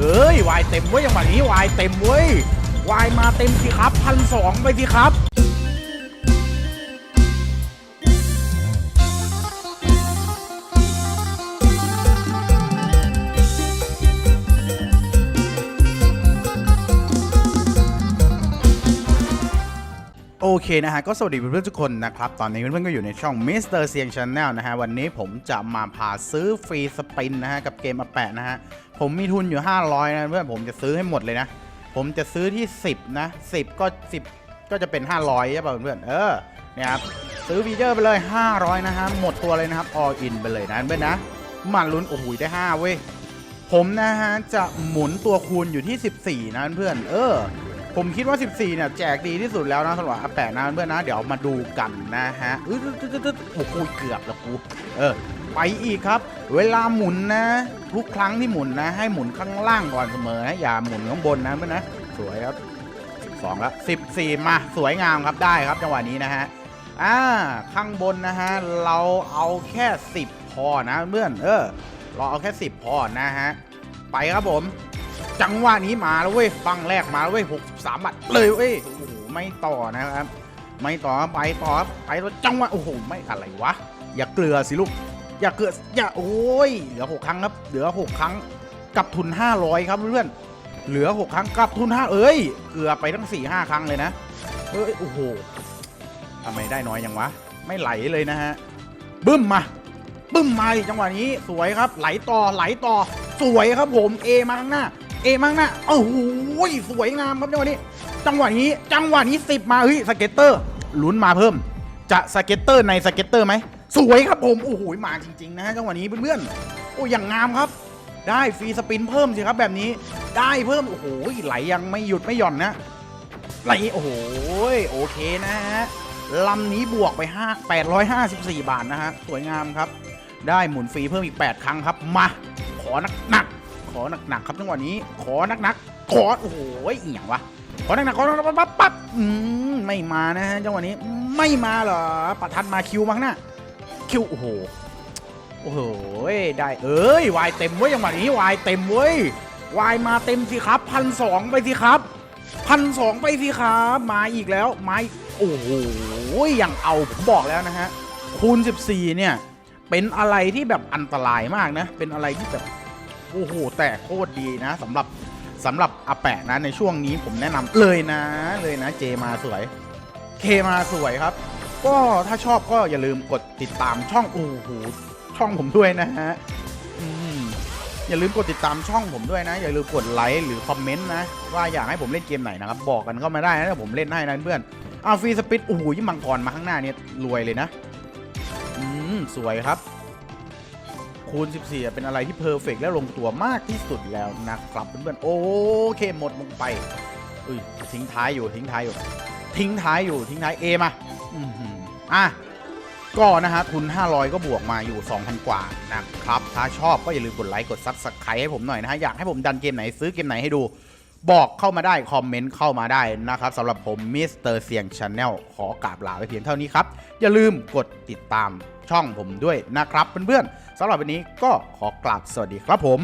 เอ้ยวายเต็มเว้ยจังหวะนี้วายเต็มเว้ยวายมาเต็มสิครับพันสองไปสิครับ โอเคนะฮะก็สวัสดีเพื่อนๆทุกคนนะครับ ตอนนี้เพื่อนๆก็อยู่ในช่อง Mr. เซียง Channel นะฮะ วันนี้ผมจะมาพาซื้อฟรีสปินนะฮะ กับเกมอาแปะนะฮะ ผมมีทุนอยู่ 500 นะเพื่อนผมจะซื้อให้หมดเลยนะ ผมจะซื้อที่ 10 นะ 10 ก็ 10 ก็จะเป็น 500ใช่ป่ะเพื่อนๆเออเนี่ยครับซื้อฟีเจอร์ไปเลย 500 นะฮะ หมดตัวเลยนะครับ all in ไปเลยนะเพื่อนนะมาลุ้นโอ้โหได้ 5 เว้ยผมนะฮะจะหมุนตัวคูณอยู่ที่ 14 นะเพื่อนๆเออ ผมคิดว่า 14 เนี่ย แจกดีที่สุดแล้วนะสำหรับอาแปะนะเพื่อนนะ เดี๋ยวมาดูกันนะฮะอื้อตึ๊ดโอ้โหเกือบแล้วกูเออไปอีกครับ เวลาหมุนนะ ทุกครั้งที่หมุนนะ ให้หมุนข้างล่างก่อนเสมอนะอย่าหมุนข้างบนนะเพื่อนนะ สวยครับ12แล้ว14 มาสวยงามครับได้ครับจังหวะนี้นะฮะอ่าข้างบนนะฮะเราเอาแค่ 10 พอนะเพื่อนเออเราเอาแค่ 10 พอนะฮะไปครับผม จังหวะนี้มาแล้วเว้ยบังแรกมาแล้วเว้ย63บาทเลยเว้ยโอ้โหไม่ต่อนะครับ ไม่ต่อไปต่อไปแล้วจังหวะโอ้โหไม่อะไรวะอย่าเกลือสิลูกอย่าเกลืออย่าโอ้ยเหลือ6ครั้งครับ เหลือ6ครั้งกับทุน500ครับเพื่อนเหลือ6ครั้งกับทุน5เอ้ยเกลือไปทั้ง4 5ครั้งเลยนะเอ้ยโอ้โหทำไมได้น้อยอยังวะ ไม่ไหลเลยนะฮะบึ้มมาบึ้มมาจังหวะนี้สวยครับ ไหลต่อไหลต่อสวยครับผมเอมาข้างหน้า เอมาข้างหน้าโอ้โหสวยงามครับจังหวะนี้ จังหวะนี้จังหวะนี้สิบมาเฮ้ยสเก็ตเตอร์ลุ้นมาเพิ่ม จะสเก็ตเตอร์ในสเก็ตเตอร์ไหมสวยครับผมโอ้โหมาจริงๆนะฮะจังหวะนี้เพื่อนๆโอ้อย่างงามครับ ได้ฟรีสปินเพิ่มสิครับแบบนี้ได้เพิ่มโอ้โหไหลยังไม่หยุดไม่หย่อนนะไหลโอ้โหโอเคนะฮะลำนี้บวกไป5 854 บาทนะฮะสวยงามครับ ได้หมุนฟรีเพิ่มอีก 8 ครั้งครับ มา ขอหนักๆ ขอหนักๆครับจังหวะนี้ ขอหนักๆขอโอ้โหเอียงวะขอหนักๆขอหนักๆปั๊บปั๊บอืมไม่มานะฮะจังหวะนี้ไม่มาเหรอประทัดมาคิวมั้งนะคิวโอ้โหโอ้โหได้เอ้ยวายเต็มเว้ยจังหวะนี้วายเต็มเว้ยวายมาเต็มสิครับพันสองไปสิครับพันสองไปสิครับ มาอีกแล้วมาโอ้โหอย่างเอาผมบอกแล้วนะฮะคูณ 14 เนี่ย เป็นอะไรที่แบบอันตรายมากนะ เป็นอะไรที่แบบ โอ้โหแต่โคตรดีนะสำหรับสำหรับอาแปะนะในช่วงนี้ผมแนะนำเลยนะเลยนะเจมาสวย เคมาสวยครับ ก็ถ้าชอบก็อย่าลืมกดติดตามช่องโอ้โหช่องผมด้วยนะฮะอย่าลืมกดติดตามช่องผมด้วยนะ อย่าลืมกดไลค์หรือคอมเมนต์นะ ว่าอยากให้ผมเล่นเกมไหนนะครับ บอกกันเข้ามาได้นะผมเล่นให้นะเพื่อนเอาฟรีสปิดโอ้โหยิ่งมังกรมาข้างหน้าเนี่ยรวยเลยนะ อืมสวยครับ คูณ 14 เป็นอะไรที่เพอร์เฟกและลงตัวมากที่สุดแล้วนะครับเพื่อนๆโอเคหมดลงไปอุ้ยทิ้งท้ายอยู่ทิ้งท้ายอยู่ ทิ้งท้ายอยู่ทิ้งท้าย A มาอือหืออะก็นะฮะทุน 500 ก็บวกมาอยู่ 2,000 กว่านะครับ ถ้าชอบก็อย่าลืมกดไลค์กดซับสไครต์ให้ผมหน่อยนะฮะ อยากให้ผมดันเกมไหนซื้อเกมไหนให้ดู บอกเข้ามาได้ คอมเมนต์เข้ามาได้นะครับสำหรับผมมิสเตอร์เสียงชาแนลขอกราบลาไปเพียงเท่านี้ครับ อย่าลืมกดติดตาม ช่องผมด้วยนะครับเพื่อนๆสำหรับวันนี้ก็ขอกราบสวัสดีครับผม